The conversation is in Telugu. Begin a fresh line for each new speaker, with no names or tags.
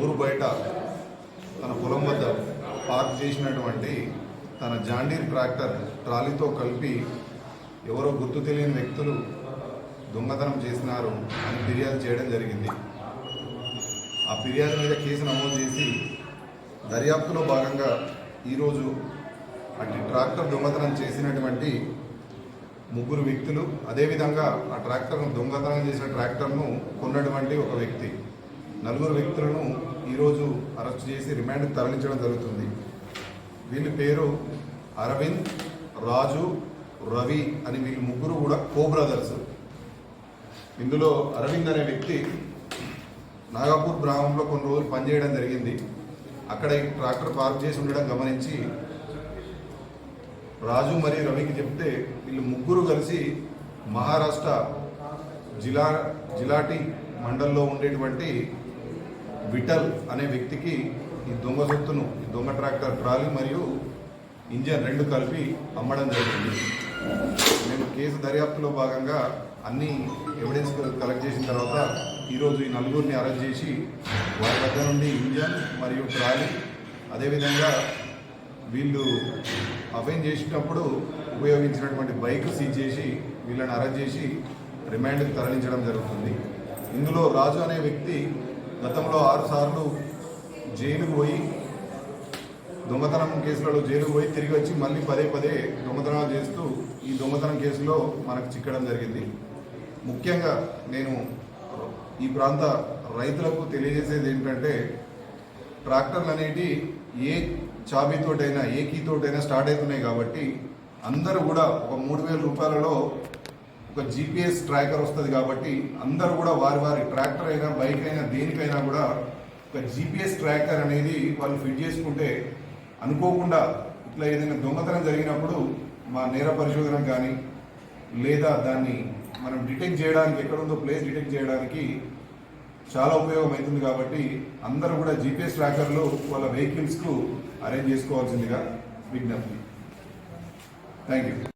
ఊరు బయట తన పొలం వద్ద పార్క్ చేసినటువంటి తన జాండీర్ ట్రాక్టర్ ట్రాలీతో కలిపి ఎవరో గుర్తు తెలియని వ్యక్తులు దొంగతనం చేసినారు అని ఫిర్యాదు చేయడం జరిగింది. ఆ ఫిర్యాదు మీద కేసు నమోదు చేసి దర్యాప్తులో భాగంగా ఈరోజు అట్టి ట్రాక్టర్ దొంగతనం చేసినటువంటి ముగ్గురు వ్యక్తులు అదేవిధంగా ఆ ట్రాక్టర్ను దొంగతనం చేసిన ట్రాక్టర్ను కొన్నటువంటి ఒక వ్యక్తి. నలుగురు వ్యక్తులను ఈరోజు అరెస్ట్ చేసి రిమాండ్కు తరలించడం జరుగుతుంది. వీళ్ళ పేరు అరవింద్ రాజు రవి అని వీళ్ళు ముగ్గురు కూడా కో బ్రదర్స్ ఇందులో అరవింద్ అనే వ్యక్తి నాగాపూర్ గ్రామంలో కొన్ని రోజులు పనిచేయడం జరిగింది. అక్కడ ఈ ట్రాక్టర్ పార్క్ చేసి ఉండడం గమనించి రాజు మరియు రవికి చెప్తే వీళ్ళు ముగ్గురు కలిసి మహారాష్ట్ర జిలా జిలాటి మండల్లో ఉండేటువంటి విఠల్ అనే వ్యక్తికి ఈ దొంగ సొత్తును ఈ దొంగ ట్రాక్టర్ ట్రాలీ మరియు ఇంజన్ రెండు కలిపి అమ్మడం జరిగింది. మేము కేసు దర్యాప్తులో భాగంగా అన్ని ఎవిడెన్స్ కలెక్ట్ చేసిన తర్వాత ఈరోజు ఈ నలుగురిని అరెస్ట్ చేసి వారి వద్ద నుండి ఇంజన్ మరియు ట్రాలీ అదేవిధంగా వీళ్ళు అఫైన్ చేసినప్పుడు ఉపయోగించినటువంటి బైక్ సీజ్ చేసి వీళ్ళని అరెస్ట్ చేసి రిమాండ్కి తరలించడం జరుగుతుంది. ఇందులో రాజు అనే వ్యక్తి గతంలో ఆరుసార్లు జైలుకు పోయి దొంగతనం కేసులలో జైలుకు పోయి తిరిగి వచ్చి మళ్ళీ పదే పదే దొంగతనాలు చేస్తూ ఈ దొంగతనం కేసులో మనకు చిక్కడం జరిగింది. ముఖ్యంగా నేను ఈ ప్రాంత రైతులకు తెలియజేసేది ఏంటంటే ట్రాక్టర్లు అనేటి ఏ చాబీతోటైనా ఏ కీతోటైనా స్టార్ట్ అవుతున్నాయి కాబట్టి అందరూ కూడా ఒక మూడు వేల రూపాయలలో ఒక జీపీఎస్ ట్రాకర్ వస్తుంది కాబట్టి అందరూ కూడా వారి వారి ట్రాక్టర్ అయినా బైక్ అయినా దేనికైనా కూడా ఒక జీపీఎస్ ట్రాకర్ అనేది వాళ్ళు ఫిట్ చేసుకుంటే అనుకోకుండా ఇట్లా ఏదైనా దొంగతనం జరిగినప్పుడు మా నేర పరిశోధన కానీ లేదా దాన్ని మనం డిటెక్ట్ చేయడానికి ఎక్కడుందో ప్లేస్ డిటెక్ట్ చేయడానికి చాలా ఉపయోగం అవుతుంది కాబట్టి అందరూ కూడా జీపీఎస్ ట్రాకర్లు వాళ్ళ వెహికల్స్కు అరేంజ్ చేసుకోవాల్సిందిగా విజ్ఞప్తి. Thank you